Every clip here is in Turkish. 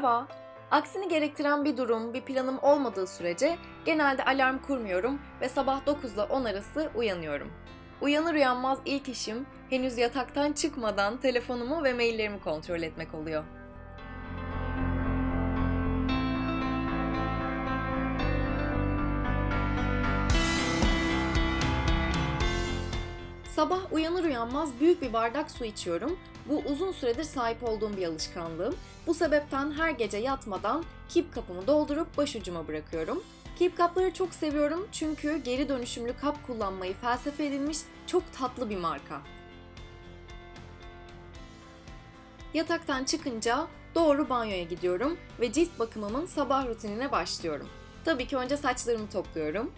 Merhaba. Aksini gerektiren bir durum, bir planım olmadığı sürece genelde alarm kurmuyorum ve sabah 9 ile 10 arası uyanıyorum. Uyanır uyanmaz ilk işim henüz yataktan çıkmadan telefonumu ve maillerimi kontrol etmek oluyor. Sabah uyanır uyanmaz büyük bir bardak su içiyorum. Bu uzun süredir sahip olduğum bir alışkanlığım. Bu sebepten her gece yatmadan kip kapımı doldurup başucuma bırakıyorum. Kip kapları çok seviyorum çünkü geri dönüşümlü kap kullanmayı felsefe edilmiş çok tatlı bir marka. Yataktan çıkınca doğru banyoya gidiyorum ve cilt bakımımın sabah rutinine başlıyorum. Tabii ki önce saçlarımı topluyorum.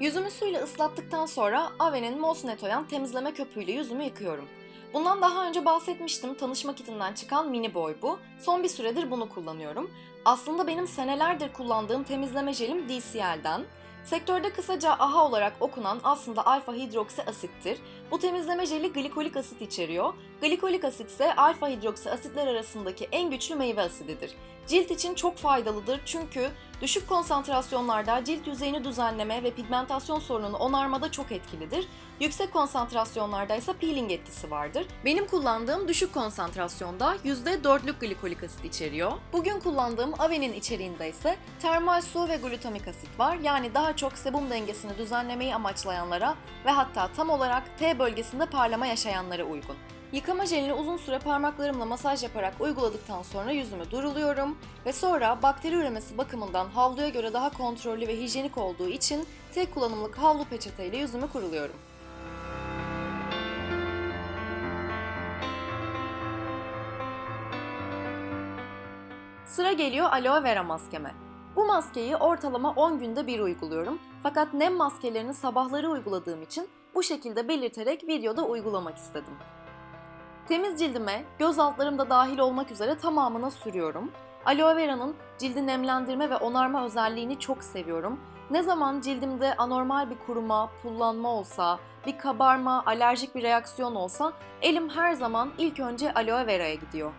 Yüzümü suyla ıslattıktan sonra Ave'nin Mosnetoyan temizleme köpüğüyle yüzümü yıkıyorum. Bundan daha önce bahsetmiştim. Tanışma kitinden çıkan mini boy bu. Son bir süredir bunu kullanıyorum. Aslında benim senelerdir kullandığım temizleme jelim DCL'den. Sektörde kısaca AHA olarak okunan aslında alfa hidroksi asittir. Bu temizleme jeli glikolik asit içeriyor. Glikolik asit ise alfa hidroksi asitler arasındaki en güçlü meyve asididir. Cilt için çok faydalıdır çünkü düşük konsantrasyonlarda cilt yüzeyini düzenleme ve pigmentasyon sorununu onarmada çok etkilidir. Yüksek konsantrasyonlarda ise peeling etkisi vardır. Benim kullandığım düşük konsantrasyonda %4'lük glikolik asit içeriyor. Bugün kullandığım Ave'nin içeriğinde ise termal su ve glutamik asit var. Yani daha çok sebum dengesini düzenlemeyi amaçlayanlara ve hatta tam olarak T bölgesinde parlama yaşayanlara uygun. Yıkama jelini uzun süre parmaklarımla masaj yaparak uyguladıktan sonra yüzümü duruluyorum ve sonra bakteri üremesi bakımından havluya göre daha kontrollü ve hijyenik olduğu için tek kullanımlık havlu peçeteyle yüzümü kuruluyorum. Sıra geliyor aloe vera maskeme. Bu maskeyi ortalama 10 günde bir uyguluyorum. Fakat nem maskelerini sabahları uyguladığım için bu şekilde belirterek videoda uygulamak istedim. Temiz cildime, göz altlarımda dahil olmak üzere tamamına sürüyorum. Aloe vera'nın cildi nemlendirme ve onarma özelliğini çok seviyorum. Ne zaman cildimde anormal bir kuruma, pullanma olsa, bir kabarma, alerjik bir reaksiyon olsa elim her zaman ilk önce aloe vera'ya gidiyor.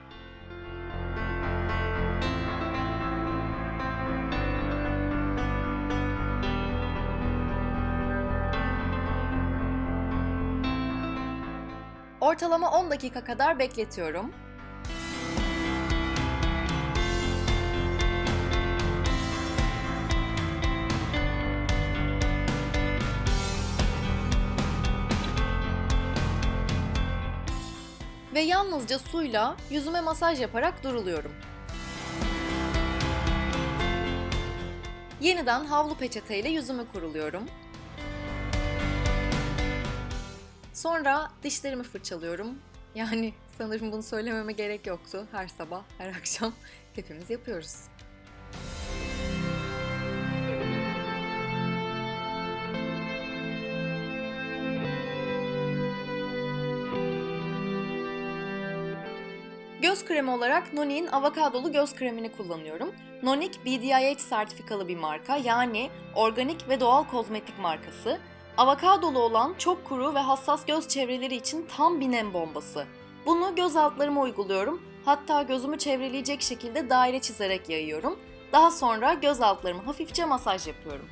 Ortalama 10 dakika kadar bekletiyorum. Ve yalnızca suyla yüzüme masaj yaparak duruluyorum. Yeniden havlu peçeteyle yüzümü kuruluyorum. Sonra dişlerimi fırçalıyorum. Yani sanırım bunu söylememe gerek yoktu. Her sabah, her akşam hepimiz yapıyoruz. Göz kremi olarak Noni'nin avokadolu göz kremini kullanıyorum. Nonik BDIH sertifikalı bir marka yani organik ve doğal kozmetik markası. Avokadolu olan çok kuru ve hassas göz çevreleri için tam bir nem bombası. Bunu göz altlarıma uyguluyorum. Hatta gözümü çevreleyecek şekilde daire çizerek yayıyorum. Daha sonra göz altlarımı hafifçe masaj yapıyorum.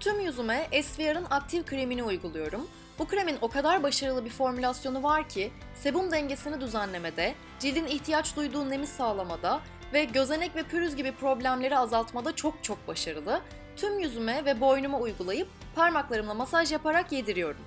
Tüm yüzüme Esviar'ın aktif kremini uyguluyorum. Bu kremin o kadar başarılı bir formülasyonu var ki sebum dengesini düzenlemede, cildin ihtiyaç duyduğu nemi sağlamada ve gözenek ve pürüz gibi problemleri azaltmada çok çok başarılı. Tüm yüzüme ve boynuma uygulayıp parmaklarımla masaj yaparak yediriyorum.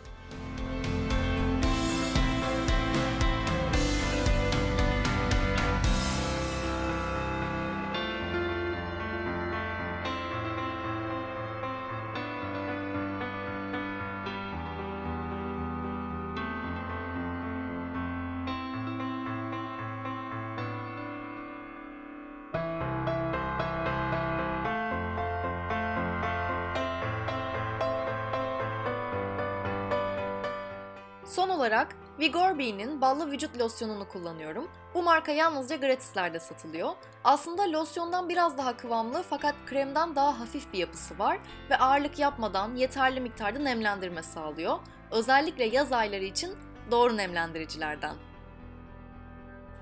Son olarak Vigor B'nin ballı vücut losyonunu kullanıyorum. Bu marka yalnızca gratislerde satılıyor. Aslında losyondan biraz daha kıvamlı fakat kremden daha hafif bir yapısı var ve ağırlık yapmadan yeterli miktarda nemlendirme sağlıyor. Özellikle yaz ayları için doğru nemlendiricilerden.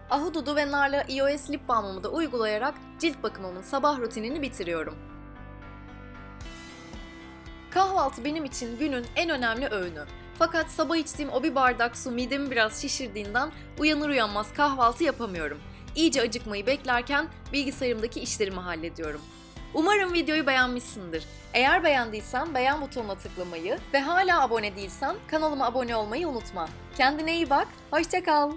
Ahududu ve Narla iOS lip balmımı da uygulayarak cilt bakımımın sabah rutinini bitiriyorum. Kahvaltı benim için günün en önemli öğünü. Fakat sabah içtiğim o bir bardak su midemi biraz şişirdiğinden uyanır uyanmaz kahvaltı yapamıyorum. İyice acıkmayı beklerken bilgisayarımdaki işlerimi hallediyorum. Umarım videoyu beğenmişsindir. Eğer beğendiysen beğen butonuna tıklamayı ve hala abone değilsen kanalıma abone olmayı unutma. Kendine iyi bak, hoşça kal.